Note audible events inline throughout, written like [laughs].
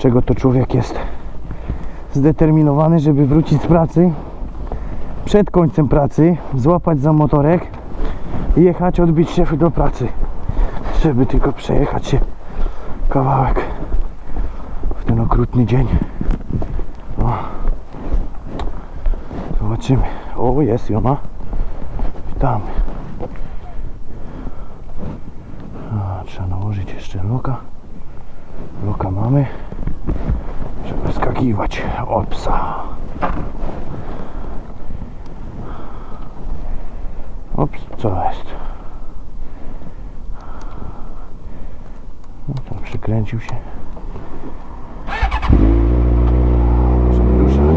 czego to człowiek jest zdeterminowany, żeby wrócić z pracy przed końcem pracy, złapać za motorek i jechać, odbić się do pracy, żeby tylko przejechać się kawałek w ten okrutny dzień. O. Zobaczymy. O, jest Jona. Witamy. Trzeba nałożyć jeszcze loka. Loka mamy, od psa. Ops, co jest? No tam przykręcił się. Ruszać.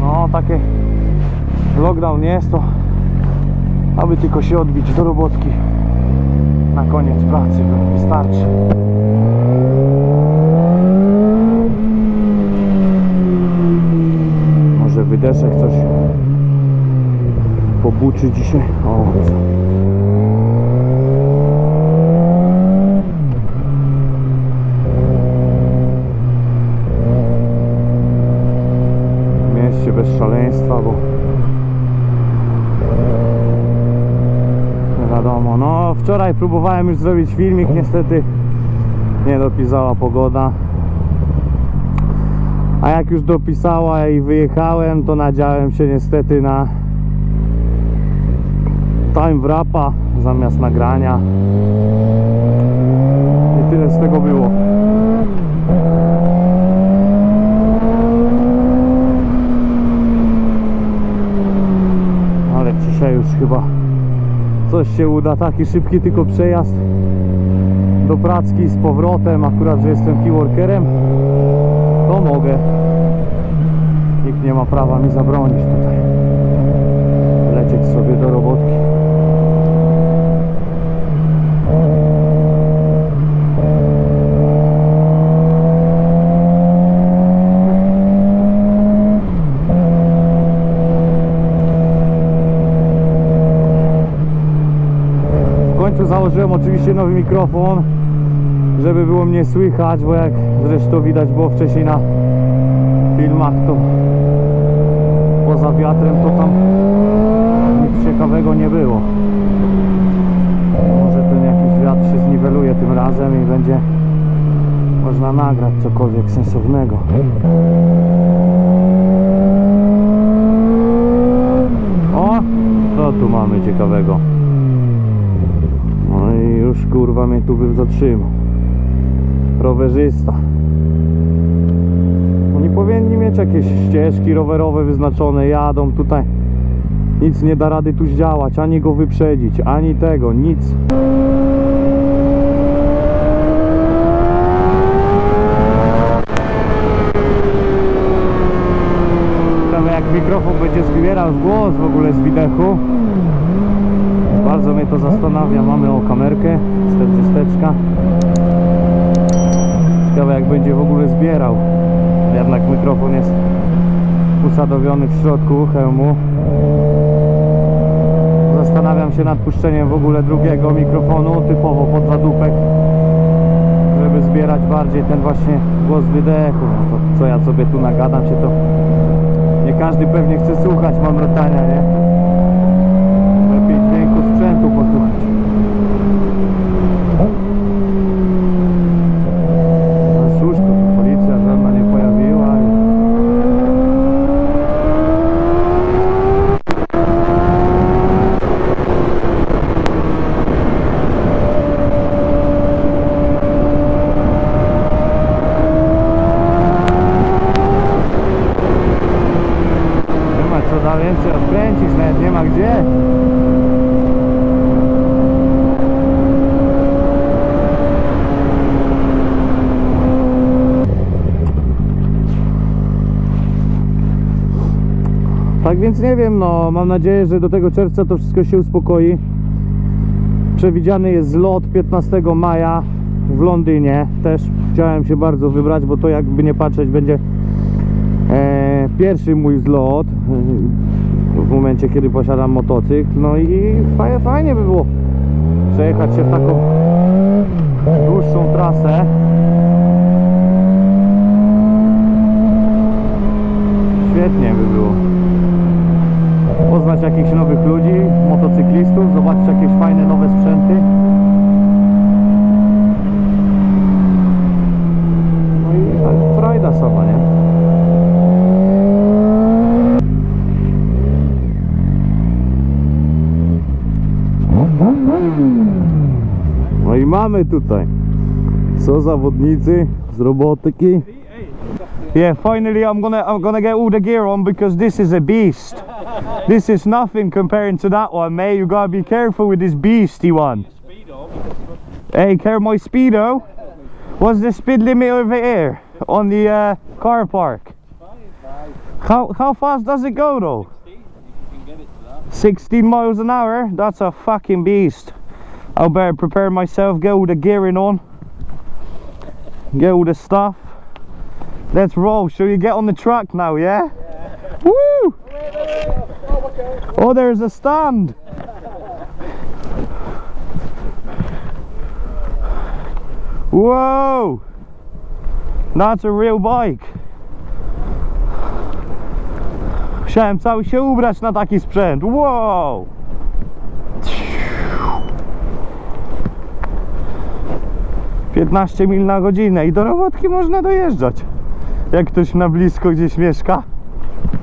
No takie lockdown jest to, aby tylko się odbić do robotki na koniec pracy, wystarczy. Może wydeszek coś pobuczy dzisiaj. O, mieście bez szaleństwa, bo nie wiadomo. No, wczoraj próbowałem już zrobić filmik, niestety nie dopisała pogoda. A jak już dopisała i wyjechałem, to nadziałem się niestety na time wrapa zamiast nagrania. I tyle z tego było. Ale dzisiaj już chyba coś się uda. Taki szybki tylko przejazd do Pracki z powrotem. Akurat, że jestem keyworkerem, to mogę. Nikt nie ma prawa mi zabronić tutaj. Lecieć sobie do robotki. W końcu założyłem oczywiście nowy mikrofon, żeby było mnie słychać, bo jak zresztą widać było wcześniej na filmach, to poza wiatrem to tam nic ciekawego nie było. Może ten jakiś wiatr się zniweluje tym razem i będzie można nagrać cokolwiek sensownego. O, co tu mamy ciekawego? No i już kurwa mnie tu bym zatrzymał. Rowerzysta. Oni powinni mieć jakieś ścieżki rowerowe wyznaczone, jadą tutaj. Nic nie da rady tu zdziałać, ani go wyprzedzić, ani tego, nic. Mikrofon będzie zbierał głos w ogóle z widechu. Bardzo mnie to zastanawia. Mamy o kamerkę, 40. Ciekawe jak będzie w ogóle zbierał. Jednak mikrofon jest usadowiony w środku hełmu. Zastanawiam się nad puszczeniem w ogóle drugiego mikrofonu, typowo pod zadupek, żeby zbierać bardziej ten właśnie głos wydechu. No to co ja sobie tu nagadam się to nie każdy pewnie chce słuchać mamrotania, nie? Lepiej dźwięku sprzętu posłuchać. No cóż, to tu policja żadna nie pojawiła. i- Nie ma co da więcej odkręcić, nawet nie ma gdzie. Tak więc nie wiem, no mam nadzieję, że do tego czerwca to wszystko się uspokoi. Przewidziany jest zlot 15 maja w Londynie. Też chciałem się bardzo wybrać, bo to jakby nie patrzeć będzie e, pierwszy mój zlot e, w momencie kiedy posiadam motocykl. No i fajnie, fajnie by było przejechać się w taką dłuższą trasę. No i mamy tutaj. Są zawodnicy z robotyki. Yeah, finally I'm gonna I'm gonna get all the gear on because this is a beast. This is nothing comparing to that one, mate. You gotta be careful with this beastie one. Hey, care my speedo. What's the speed limit over here on the uh, car park? How how fast does it go though? 16 miles an hour. That's a fucking beast. I'll better prepare myself. Get all the gearing on. Get all the stuff. Let's roll. Shall you get on the truck now, yeah? Woo! Oh, there's a stand. Whoa! That's a real bike. Musiałem cały się ubrać na taki sprzęt. Wow! Piętnaście mil na godzinę i do robotki można dojeżdżać. Jak ktoś na blisko gdzieś mieszka.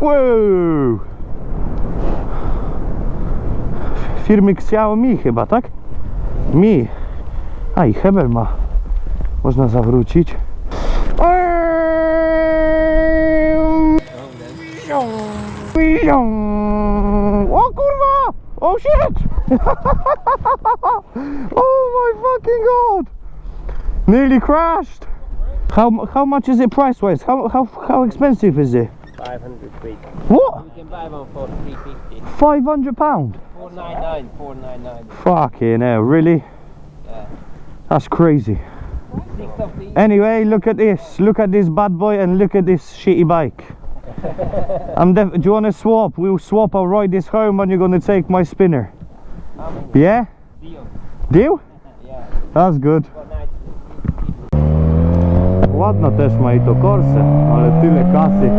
Wow! Firmy Xiaomi chyba, tak? Mi. A i Hebel ma. Można zawrócić. O kurwa! Oh shit! [laughs] oh my fucking god! Nearly crashed! How how much is it price wise? How how how expensive is it? 500 quid. What? You can buy one for 350. Five hundred pound? 499, 499. Fucking hell, really? Yeah. That's crazy. Six of these. Anyway, look at this. Look at this bad boy and look at this shitty bike. I'm def- Do you want to swap? We'll swap. I'll ride this home and you're going to take my spinner. Many? Yeah? Deal. Deal? Yeah. That's good. Ładna też ma i to Corse, ale tyle kasy.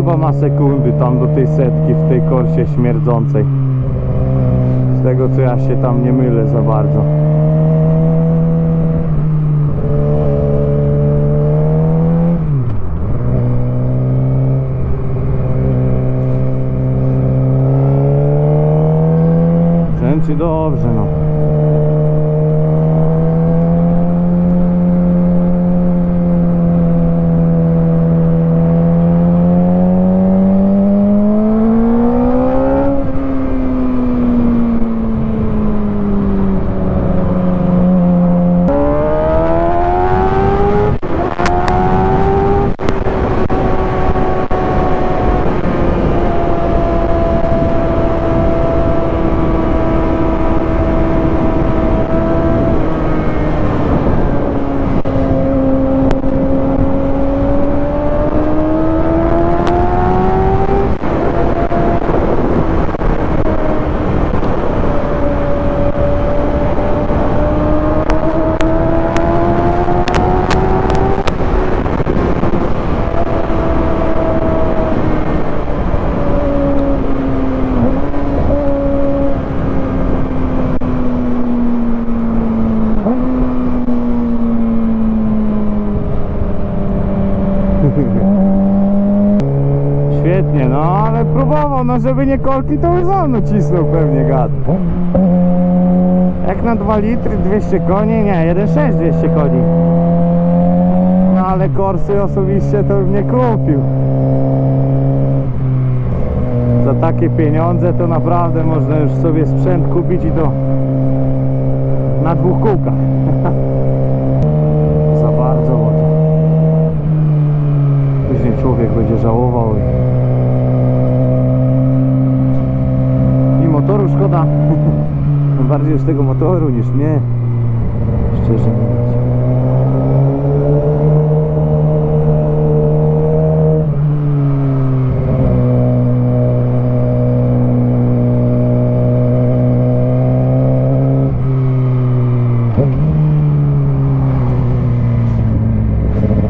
Chyba ma sekundy tam do tej setki w tej korsie śmierdzącej. Z tego co ja się tam nie mylę za bardzo. Kręci dobrze no. Świetnie, no ale próbował, no żeby nie kolki to by za mną cisnął pewnie gad. Jak na 2 litry 200 koni? Nie, 1,6 200 koni. No ale Korsy osobiście to bym nie kupił. Za takie pieniądze to naprawdę można już sobie sprzęt kupić i to na dwóch kółkach. [laughs] Za bardzo, to później człowiek będzie żałował. I motoru szkoda. [laughs] Bardziej już tego motoru niż mnie. Szczerze mówiąc.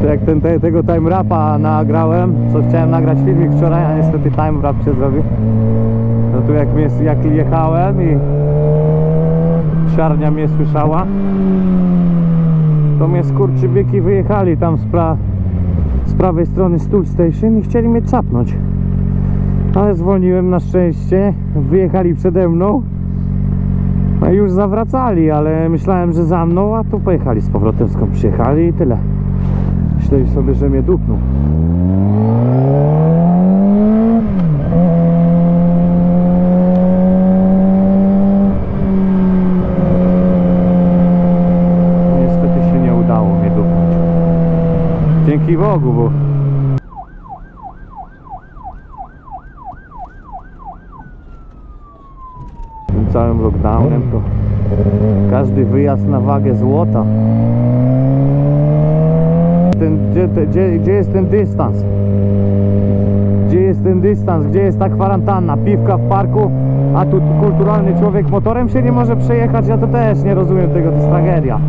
To jak ten, te, tego time rapa nagrałem, co chciałem nagrać filmik wczoraj, a niestety time rap się zrobił. No tu jak, mnie, jak jechałem i siarnia mnie słyszała, to mnie skurczybyki wyjechali tam z, pra, z prawej strony Stool Station i chcieli mnie czapnąć. Ale zwolniłem na szczęście, wyjechali przede mną. No już zawracali, ale myślałem, że za mną, a tu pojechali z powrotem skąd przyjechali i tyle. Myśleli sobie, że mnie. Niestety się nie udało mnie dupnąć. Dzięki Bogu, bo tym całym lockdownem to każdy wyjazd na wagę złota ten, gdzie, gdzie, gdzie jest ten dystans? Gdzie jest ten dystans? Gdzie jest ta kwarantanna? Piwka w parku, a tu kulturalny człowiek motorem się nie może przejechać? Ja to też nie rozumiem tego, to jest tragedia.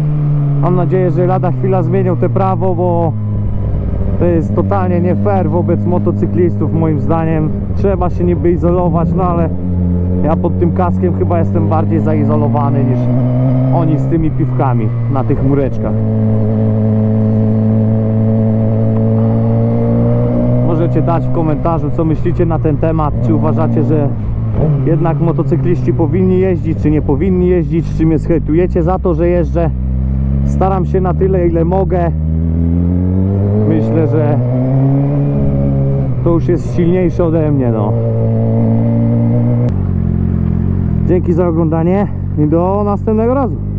Mam nadzieję, że lada chwila zmienią te prawo, bo to jest totalnie nie fair wobec motocyklistów moim zdaniem. Trzeba się niby izolować, no ale ja pod tym kaskiem chyba jestem bardziej zaizolowany niż oni z tymi piwkami na tych mureczkach. Możecie dać w komentarzu, co myślicie na ten temat. Czy uważacie, że jednak motocykliści powinni jeździć, czy nie powinni jeździć? Czy mnie schejtujecie za to, że jeżdżę? Staram się na tyle, ile mogę. Myślę, że to już jest silniejsze ode mnie. No. Dzięki za oglądanie i do następnego razu.